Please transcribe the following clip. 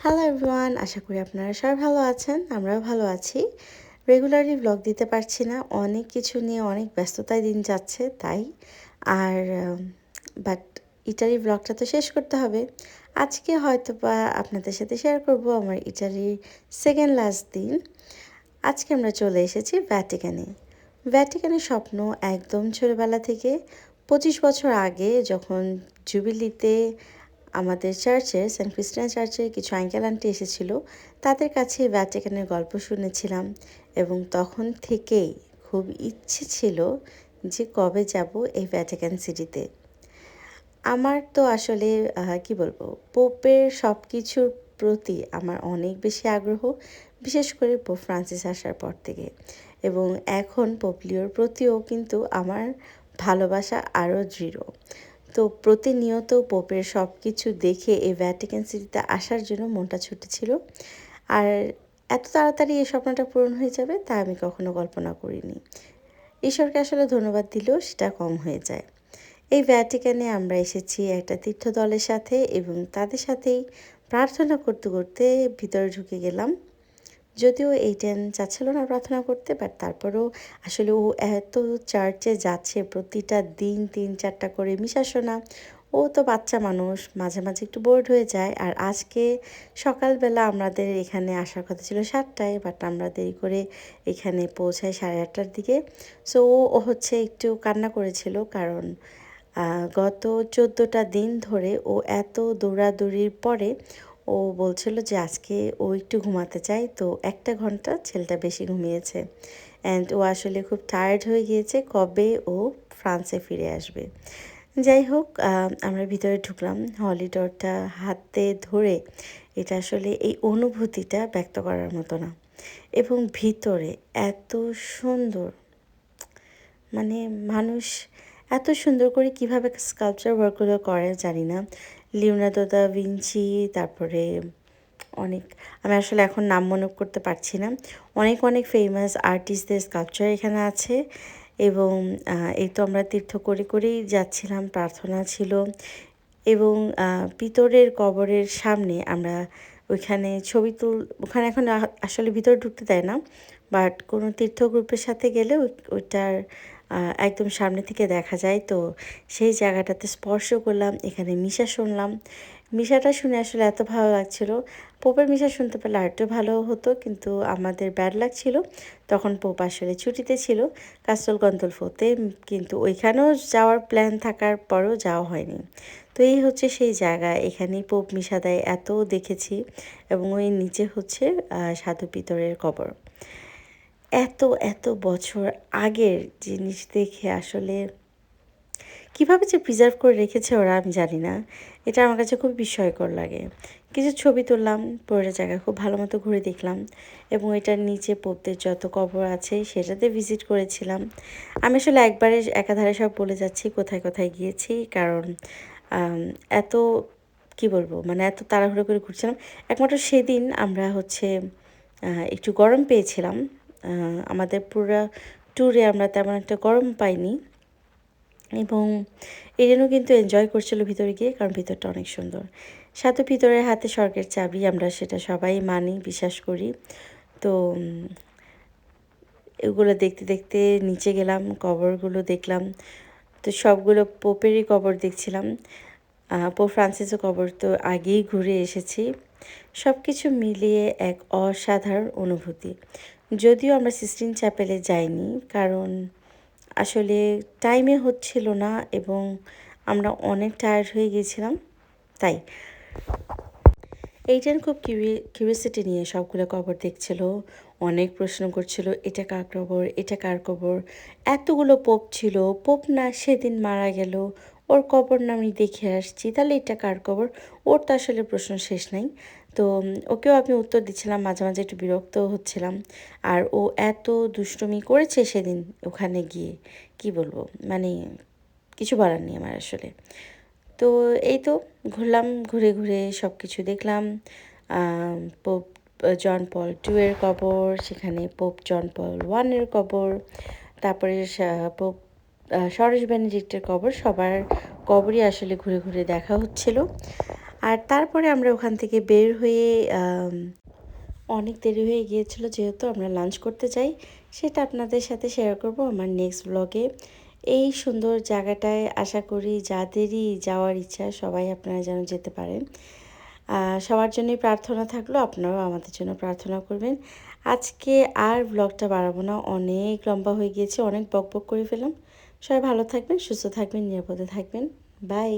Hello everyone আশা করি আপনারা সবাই ভালো আছেন, আমরাও ভালো আছি। রেগুলারলি ব্লগ দিতে পারছি না, অনেক কিছু নিয়ে অনেক ব্যস্ততায় দিন যাচ্ছে, তাই। আর বাট ইটালি ব্লগটা তো শেষ করতে হবে। আজকে হয়তো বা আপনাদের সাথে শেয়ার করব আমার ইটালির সেকেন্ড লাস্ট দিন। আজকে আমরা চলে এসেছি ভ্যাটিকানে ভ্যাটিকানের স্বপ্ন একদম ছোটোবেলা থেকে পঁচিশ বছর আগে যখন জুবিলিতে আমাদের চার্চে সেন্ট ক্রিস্টিয়ান চার্চে কিছু আঙ্কেল আন্টি এসেছিল। তাদের কাছে ভ্যাটিকানের গল্প শুনেছিলাম এবং তখন থেকেই খুব ইচ্ছে ছিল যে কবে যাব এই ভ্যাটিকান সিটিতে আমার তো আসলে কি বলব পোপের সব কিছুর প্রতি আমার অনেক বেশি আগ্রহ, বিশেষ করে পোপ ফ্রান্সিস আসার পর থেকে। এবং এখন পোপলিওর প্রতিও কিন্তু আমার ভালোবাসা আরও দৃঢ়। তো প্রতিনিয়ত পোপের সব কিছু দেখে এই ভ্যাটিকান সিটিতে আসার জন্য মনটা ছুটেছিল। আর এত তাড়াতাড়ি এই স্বপ্নটা পূরণ হয়ে যাবে তা আমি কখনো কল্পনা করিনি। ঈশ্বরকে আসলে ধন্যবাদ দিলেও সেটা কম হয়ে যায়। এই ভ্যাটিকানে আমরা এসেছি একটা তীর্থ দলের সাথে এবং তাদের সাথেই প্রার্থনা করতে করতে ভিতরে ঢুকে গেলাম। যদিও এই টেন চাচ্ছিল না প্রার্থনা করতে বাট তারপরেও আসলে ও এত চার্চে যাচ্ছে প্রতিটা দিন তিন চারটা করে মিশা শোনা। ও তো বাচ্চা মানুষ, মাঝে মাঝে একটু বোর্ড হয়ে যায়। আর আজকে সকালবেলা আমাদের এখানে আসার কথা ছিল সাতটায় বাট আমরা দেরি করে এখানে পৌঁছাই সাড়ে আটটার দিকে। সো ও হচ্ছে একটু কান্না করেছিল কারণ গত চোদ্দোটা দিন ধরে ও এত দৌড়াদৌড়ির পরে ও বলছিল যে আজকে ও একটু ঘুমাতে চায়, তো একটা ঘণ্টা ছেলেটা বেশি ঘুমিয়েছে। অ্যান্ড ও আসলে খুব টায়ার্ড হয়ে গিয়েছে কবে ও ফ্রান্সে ফিরে আসবে। যাই হোক আমরা ভিতরে ঢুকলাম। হলিডরটা হাতে ধরে এটা আসলে এই অনুভূতিটা ব্যক্ত করার মতো না। এবং ভিতরে এত সুন্দর মানে মানুষ এত সুন্দর করে কীভাবে স্কাল্পচার ওয়ার্কগুলো করে জানি না। লিওনার্দো দা ভিঞ্চি, তারপরে অনেক, আমি আসলে এখন নাম মনে করতে পারছি না। অনেক অনেক ফেমাস আর্টিস্টদের স্কাল্পচার এখানে আছে এবং এই তো আমরা তীর্থ করে করেই যাচ্ছিলাম, প্রার্থনা ছিল এবং পিতরের কবরের সামনে আমরা ওইখানে ছবি তুল, ওখানে এখন আসলে ভিতরে ঢুকতে দেয় না বাট কোনো তীর্থ গ্রুপের সাথে গেলে ওইটার একদম সামনে থেকে দেখা যায়। তো সেই জায়গাটাতে স্পর্শ করলাম, এখানে মিশা শুনলাম। মিশাটা শুনে আসলে এত ভালো লাগছিল। পোপের মিশা শুনতে পেলে আরেকটু ভালো হতো, কিন্তু আমাদের ব্যাড লাগছিল তখন পোপ আসলে ছুটিতে ছিল কাস্তল গন্তলফোতে কিন্তু ওইখানেও যাওয়ার প্ল্যান থাকার পরও যাওয়া হয়নি। তো এই হচ্ছে সেই জায়গা, এখানেই পোপ মিশা দেয়, এত দেখেছি। এবং ওই নিচে হচ্ছে সাধু পিতরের কবর। এত এত বছর আগের জিনিস দেখে আসলে কীভাবে যে প্রিজার্ভ করে রেখেছে ওরা আমি জানি না। এটা আমার কাছে খুব বিস্ময়কর লাগে। কিছু ছবি তুললাম পরে জায়গা খুব ভালো মতো ঘুরে দেখলাম এবং এটার নিচে পোপদের যত কবর আছে সেটাতে ভিজিট করেছিলাম। আমি আসলে একবারে একাধারে সব বলে যাচ্ছি, কোথায় কোথায় গিয়েছি, কারণ এত, কি বলব মানে এত তাড়াহুড়ো করে ঘুরছিলাম। একমাত্র সেদিন আমরা হচ্ছে একটু গরম পেয়েছিলাম। আমাদের পুরো ট্যুরে আমরা তেমন একটা গরম পাইনি এবং এই জন্য কিন্তু এনজয় করছিল ভিতরে গিয়ে কারণ ভিতরটা অনেক সুন্দর। সাথে ভিতরের হাতে স্বর্গের চাবি, আমরা সেটা সবাই মানি, বিশ্বাস করি। তো এগুলো দেখতে দেখতে নিচে গেলাম, কবরগুলো দেখলাম। তো সবগুলো পোপেরই কবর দেখছিলাম। পোপ ফ্রান্সিসও কবর তো আগেই ঘুরে এসেছি। সব কিছু মিলিয়ে এক অসাধারণ অনুভূতি। যদিও আমরা সিস্টিন চ্যাপেলে যাইনি, কারণ আসলে টাইমে হচ্ছিল না এবং আমরা অনেক টায়ার্ড হয়ে গিয়েছিলাম, তাই। এইটার খুব কিউরিয়াসিটি নিয়ে সবগুলো কবর দেখছিল, অনেক প্রশ্ন করছিল, এটা কার কবর এটা কার কবর এতগুলো পোপ ছিল, পোপ না সেদিন মারা গেল, ওর কবর না আমি দেখে আসছি, তাহলে এটা কার কবর ওর তো আসলে প্রশ্ন শেষ নাই। তো ওকেও আমি উত্তর দিচ্ছিলাম, মাঝে মাঝে একটু বিরক্ত হচ্ছিলাম। আর ও এত দুষ্টমি করেছে সেদিন ওখানে গিয়ে, কি বলব? মানে কিছু বলার নেই আমার আসলে। তো এই তো ঘুরলাম, ঘুরে ঘুরে সব কিছু দেখলাম পোপ, জন পল টু এর কবর, সেখানে পোপ জন পল ওয়ানের কবর, তারপরে পোপ সরোজ বেনেডিক্টের কবর, সবার কবরই আসলে ঘুরে ঘুরে দেখা হচ্ছিল। আর তারপরে আমরা ওখান থেকে বের হয়ে অনেক দেরি হয়ে গিয়েছিল যেহেতু আমরা লাঞ্চ করতে যাই সেটা আপনাদের সাথে শেয়ার করব আমার নেক্সট ব্লগে এই সুন্দর জায়গাটায় আশা করি যাদেরই যাওয়ার ইচ্ছা সবাই আপনারা যেন যেতে পারেন। সবার জন্যই প্রার্থনা থাকল, আপনারাও আমাদের জন্য প্রার্থনা করবেন। আজকে আর ব্লগটা বাড়াবো না, অনেক লম্বা হয়ে গিয়েছে, অনেক বক বক করে ফেলাম সবাই ভালো থাকবেন, সুস্থ থাকবেন, নিরাপদে থাকবেন। বাই